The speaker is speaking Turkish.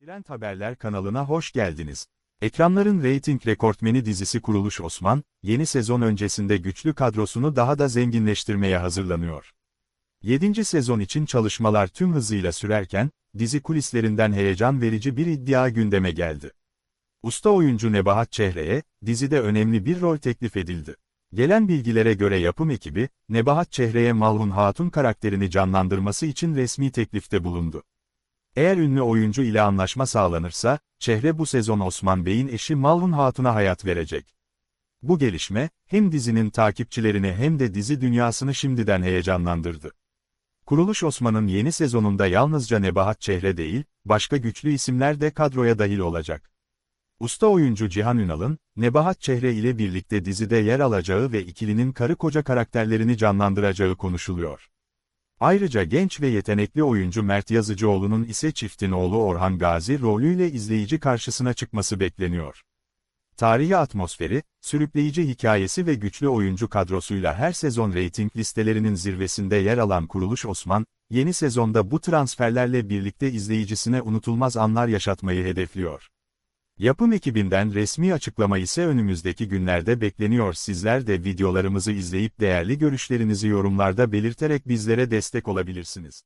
Trend Haberler kanalına hoş geldiniz. Ekranların reyting rekortmeni dizisi Kuruluş Osman, yeni sezon öncesinde güçlü kadrosunu daha da zenginleştirmeye hazırlanıyor. 7. sezon için çalışmalar tüm hızıyla sürerken, dizi kulislerinden heyecan verici bir iddia gündeme geldi. Usta oyuncu Nebahat Çehre'ye, dizide önemli bir rol teklif edildi. Gelen bilgilere göre yapım ekibi, Nebahat Çehre'ye Malhun Hatun karakterini canlandırması için resmi teklifte bulundu. Eğer ünlü oyuncu ile anlaşma sağlanırsa, Çehre bu sezon Osman Bey'in eşi Malhun Hatun'a hayat verecek. Bu gelişme, hem dizinin takipçilerini hem de dizi dünyasını şimdiden heyecanlandırdı. Kuruluş Osman'ın yeni sezonunda yalnızca Nebahat Çehre değil, başka güçlü isimler de kadroya dahil olacak. Usta oyuncu Cihan Ünal'ın, Nebahat Çehre ile birlikte dizide yer alacağı ve ikilinin karı koca karakterlerini canlandıracağı konuşuluyor. Ayrıca genç ve yetenekli oyuncu Mert Yazıcıoğlu'nun ise çiftin oğlu Orhan Gazi rolüyle izleyici karşısına çıkması bekleniyor. Tarihi atmosferi, sürükleyici hikayesi ve güçlü oyuncu kadrosuyla her sezon reyting listelerinin zirvesinde yer alan Kuruluş Osman, yeni sezonda bu transferlerle birlikte izleyicisine unutulmaz anlar yaşatmayı hedefliyor. Yapım ekibinden resmi açıklama ise önümüzdeki günlerde bekleniyor. Sizler de videolarımızı izleyip değerli görüşlerinizi yorumlarda belirterek bizlere destek olabilirsiniz.